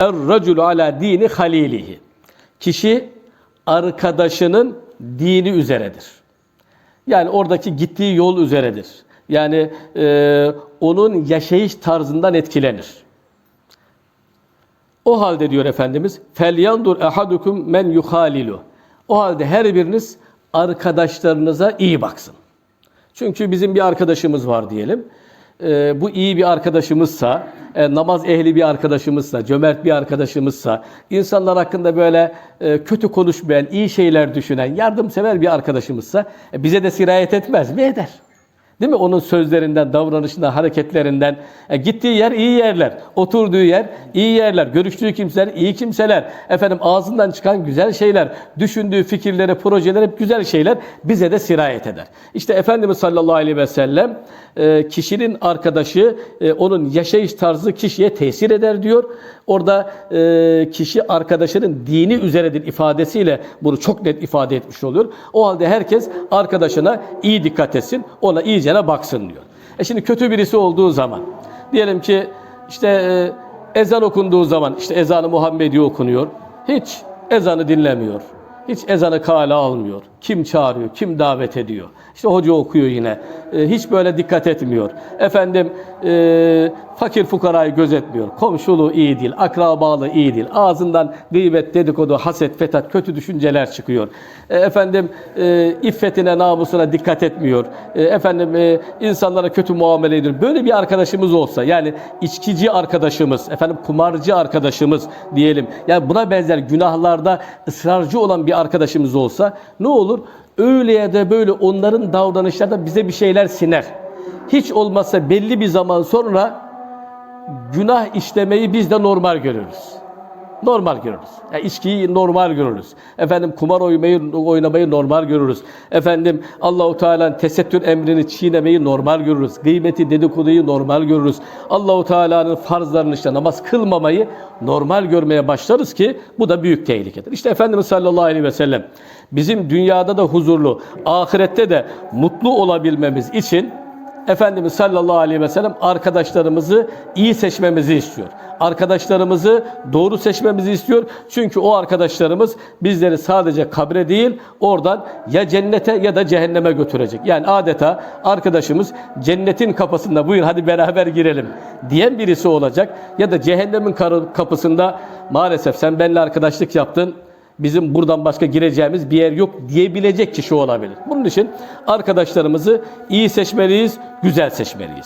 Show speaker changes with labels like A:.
A: Er-raculu ala dini halilihi. Kişi arkadaşının dini üzeredir. Yani oradaki gittiği yol üzeredir. Yani e, onun yaşayış tarzından etkilenir. O halde diyor Efendimiz, felyandur ehadukum men yuhalilu. O halde her biriniz arkadaşlarınıza iyi baksın. Çünkü bizim bir arkadaşımız var diyelim. Ee, bu iyi bir arkadaşımızsa, e, namaz ehli bir arkadaşımızsa, cömert bir arkadaşımızsa, insanlar hakkında böyle e, kötü konuşmayan, iyi şeyler düşünen, yardımsever bir arkadaşımızsa e, bize de sirayet etmez mi? Eder. Değil mi? Onun sözlerinden, davranışından, hareketlerinden. E, gittiği yer iyi yerler. Oturduğu yer iyi yerler. Görüştüğü kimseler iyi kimseler. Efendim ağzından çıkan güzel şeyler. Düşündüğü fikirleri, projeleri hep güzel şeyler bize de sirayet eder. İşte Efendimiz sallallahu aleyhi ve sellem e, kişinin arkadaşı, e, onun yaşayış tarzı kişiye tesir eder diyor. Orada e, kişi arkadaşının dini üzeredir ifadesiyle bunu çok net ifade etmiş oluyor. O halde herkes arkadaşına iyi dikkat etsin, ona iyicene baksın diyor. E şimdi kötü birisi olduğu zaman, diyelim ki işte e, ezan okunduğu zaman, işte ezanı Muhammedi okunuyor, hiç ezanı dinlemiyor. Hiç ezanı kale almıyor. Kim çağırıyor, kim davet ediyor. İşte hoca okuyor yine. E, hiç böyle dikkat etmiyor. Efendim e, fakir fukarayı gözetmiyor. Komşuluğu iyi değil, akrabalığı iyi değil. Ağzından gıybet, dedikodu, haset, fetat, kötü düşünceler çıkıyor. E, efendim e, iffetine, namusuna dikkat etmiyor. E, efendim e, insanlara kötü muamele ediyor. Böyle bir arkadaşımız olsa, yani içkici arkadaşımız, efendim kumarcı arkadaşımız diyelim. Yani buna benzer günahlarda ısrarcı olan bir arkadaşımız olsa ne olur? Öyle ya da böyle onların davranışlarda bize bir şeyler siner. Hiç olmazsa belli bir zaman sonra günah işlemeyi biz de normal görürüz. Normal görürüz. Yani içkiyi normal görürüz. Efendim kumar oynamayı, oynamayı normal görürüz. Efendim Allahu Teala'nın tesettür emrini çiğnemeyi normal görürüz. Gıybeti, dedikoduyu normal görürüz. Allahu Teala'nın farzlarını işte namaz kılmamayı normal görmeye başlarız ki bu da büyük tehlikedir. İşte Efendimiz sallallahu aleyhi ve sellem bizim dünyada da huzurlu, ahirette de mutlu olabilmemiz için Efendimiz sallallahu aleyhi ve sellem arkadaşlarımızı iyi seçmemizi istiyor. Arkadaşlarımızı doğru seçmemizi istiyor. Çünkü o arkadaşlarımız bizleri sadece kabre değil oradan ya cennete ya da cehenneme götürecek. Yani adeta arkadaşımız cennetin kapısında buyur hadi beraber girelim diyen birisi olacak. Ya da cehennemin kapısında maalesef sen benimle arkadaşlık yaptın bizim buradan başka gireceğimiz bir yer yok diyebilecek kişi olabilir. Bunun için arkadaşlarımızı iyi seçmeliyiz, güzel seçmeliyiz.